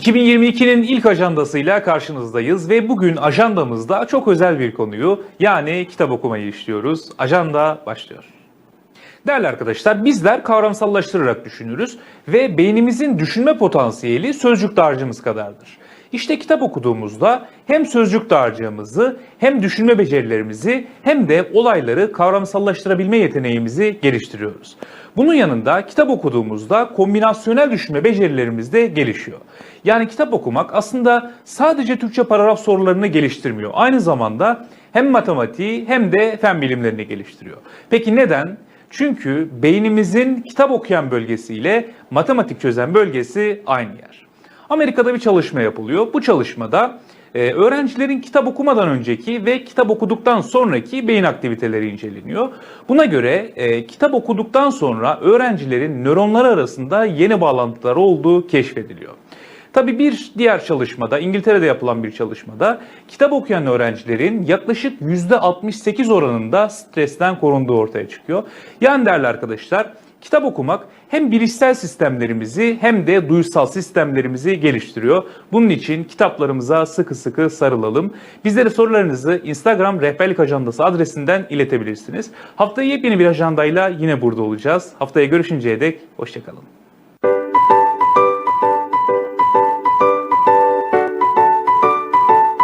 2022'nin ilk ajandasıyla karşınızdayız ve bugün ajandamızda çok özel bir konuyu yani kitap okumayı işliyoruz. Ajanda başlıyor. Değerli arkadaşlar bizler kavramsallaştırarak düşünürüz ve beynimizin düşünme potansiyeli sözcük dağarcığımız kadardır. İşte kitap okuduğumuzda hem sözcük dağarcığımızı hem düşünme becerilerimizi hem de olayları kavramsallaştırabilme yeteneğimizi geliştiriyoruz. Bunun yanında kitap okuduğumuzda kombinasyonel düşünme becerilerimiz de gelişiyor. Yani kitap okumak aslında sadece Türkçe paragraf sorularını geliştirmiyor. Aynı zamanda hem matematiği hem de fen bilimlerini geliştiriyor. Peki neden? Çünkü beynimizin kitap okuyan bölgesiyle matematik çözen bölgesi aynı yer. Amerika'da bir çalışma yapılıyor. Bu çalışmada e, öğrencilerin kitap okumadan önceki ve kitap okuduktan sonraki beyin aktiviteleri inceleniyor. Buna göre e, kitap okuduktan sonra öğrencilerin nöronları arasında yeni bağlantılar olduğu keşfediliyor. Tabii bir diğer çalışmada, İngiltere'de yapılan bir çalışmada kitap okuyan öğrencilerin yaklaşık %68 oranında stresten korunduğu ortaya çıkıyor. Yani değerli arkadaşlar, kitap okumak hem bilişsel sistemlerimizi hem de duysal sistemlerimizi geliştiriyor. Bunun için kitaplarımıza sıkı sıkı sarılalım. Bizlere sorularınızı Instagram rehberlik ajandası adresinden iletebilirsiniz. Haftaya yepyeni bir ajandayla yine burada olacağız. Haftaya görüşünceye dek hoşçakalın.